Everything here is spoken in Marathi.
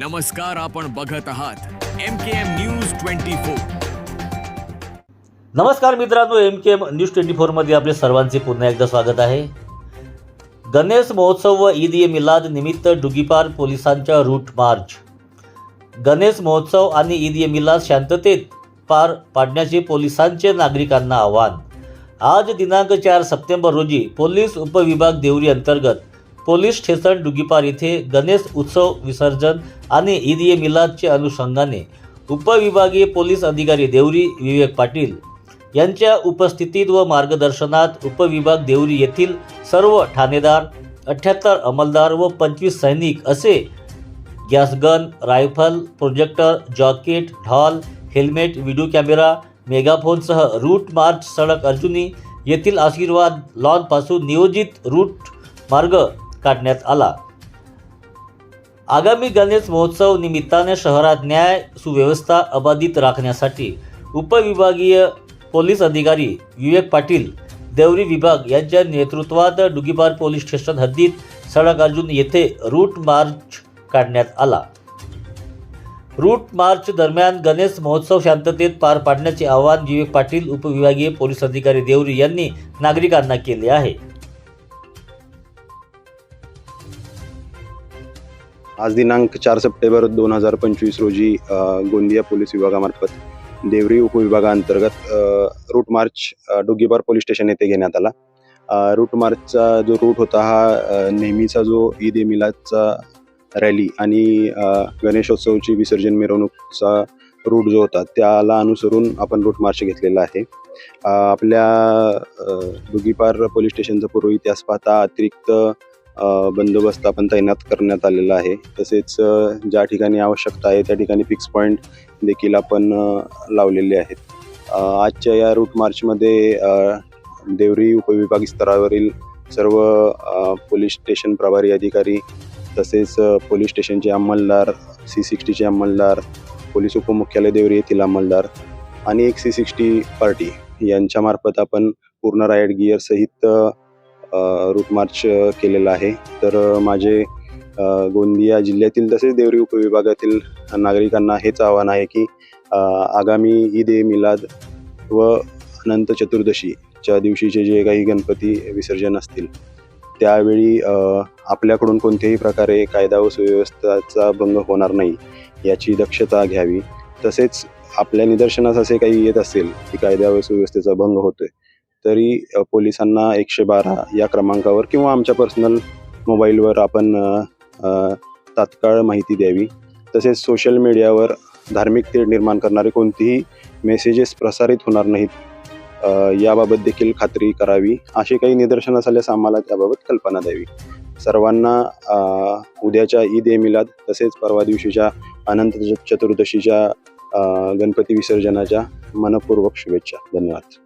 नमस्कार आपण बघत आहात M K M news twenty four. नमस्कार मित्रांनो M K M news twenty फोरमध्ये आपले सर्वांचे पुन्हा एकदा स्वागत आहे. गणेश महोत्सव व ईद ए मिलाद निमित्त डुगीपार पोलिसांच्या रूट मार्च. गणेश महोत्सव आणि ईद ए मिलाद शांततेत पार पाडण्याचे पोलिसांचे नागरिकांना आवाहन. आज दिनांक चार सप्टेंबर रोजी पोलीस उपविभाग देवरी अंतर्गत पोलीस स्टेशन डुगीपार येथे गणेश उत्सव विसर्जन आणि ईद ए मिलादच्या अनुषंगाने उपविभागीय पोलीस अधिकारी देवरी विवेक पाटील यांच्या उपस्थितीत व मार्गदर्शनात उपविभाग देवरी येथील सर्व ठाणेदार अठ्ठ्याहत्तर अंमलदार व पंचवीस सैनिक असे gas gun rifle projector jacket ढॉल helmet video camera मेगाफोनसह रूट मार्च सडक अर्जुनी येथील आशीर्वाद लॉनपासून नियोजित रूट मार्ग काढण्यात आला. आगामी गणेश महोत्सव निमित्ताने शहरात न्याय सुव्यवस्था अबाधित राखण्यासाठी उपविभागीय पोलीस अधिकारी विवेक पाटील देवरी विभाग यांच्या नेतृत्वात डुगीपार पोलीस स्टेशन हद्दीत सडक अर्जुन येथे रूट मार्च काढण्यात आला. रूट मार्च दरम्यान गणेश महोत्सव शांततेत पार पाडण्याचे आवाहन विवेक पाटील उपविभागीय पोलीस अधिकारी देवरी यांनी नागरिकांना केले आहे. आज दिनांक चार सप्टेंबर दोन हजार पंचवीस रोजी गोंदिया पोलीस विभागामार्फत Deori उपविभागाअंतर्गत route march Dogibar police station येथे घेण्यात आला. रूट मार्चचा जो रूट होता हा नेहमीचा जो ईद ए मिलादचा रॅली आणि गणेशोत्सवची विसर्जन मिरवणूकचा रूट जो होता त्याला अनुसरून आपण रूट मार्च घेतलेला आहे. आपल्या दुगीपार पोलीस स्टेशनचा पूर्व इतिहास पाहता अतिरिक्त बंदोबस्त आपण तैनात करण्यात आलेला आहे. तसेच ज्या ठिकाणी आवश्यकता आहे त्या ठिकाणी फिक्स पॉईंट देखील आपण लावलेले आहेत. आजच्या या रूट मार्चमध्ये देवरी उपविभाग स्तरावरील सर्व पोलीस स्टेशन प्रभारी अधिकारी तसेच पोलीस स्टेशनचे अंमलदार सी सिक्स्टीचे अंमलदार पोलीस उपमुख्यालय देवरी येथील अंमलदार आणि एक सी सिक्स्टी पार्टी यांच्यामार्फत आपण पूर्ण रायड गिअर सहित रूट मार्च केलेला आहे. तर माझे गोंदिया जिल्ह्यातील तसेच देवरी उपविभागातील नागरिकांना हेच आव्हान आहे की आगामी ईद ए मिलाद व अनंत चतुर्दशीच्या दिवशीचे जे काही गणपती विसर्जन असतील त्यावेळी आपल्याकडून कोणत्याही प्रकारे कायदा व सुव्यवस्थेचा भंग होणार नाही याची दक्षता घ्यावी. तसेच आपल्या निदर्शनास असे काही येत असेल की कायदा व सुव्यवस्थेचा भंग होतोय तरी पोलिसांना एकशे बारा या क्रमांकावर किंवा आमच्या पर्सनल मोबाईलवर आपण तात्काळ माहिती द्यावी. तसेच सोशल मीडियावर धार्मिक तेढ निर्माण करणारे कोणतेही मेसेजेस प्रसारित होणार नाहीत याबाबत देखील खात्री करावी. असे काही निदर्शन झाल्यास आम्हाला त्याबाबत कल्पना द्यावी. सर्वांना उद्याच्या ईद ए मिलाद तसेच परवा दिवशीच्या अनंत चतुर्दशीच्या गणपती विसर्जनाच्या मनपूर्वक शुभेच्छा. धन्यवाद.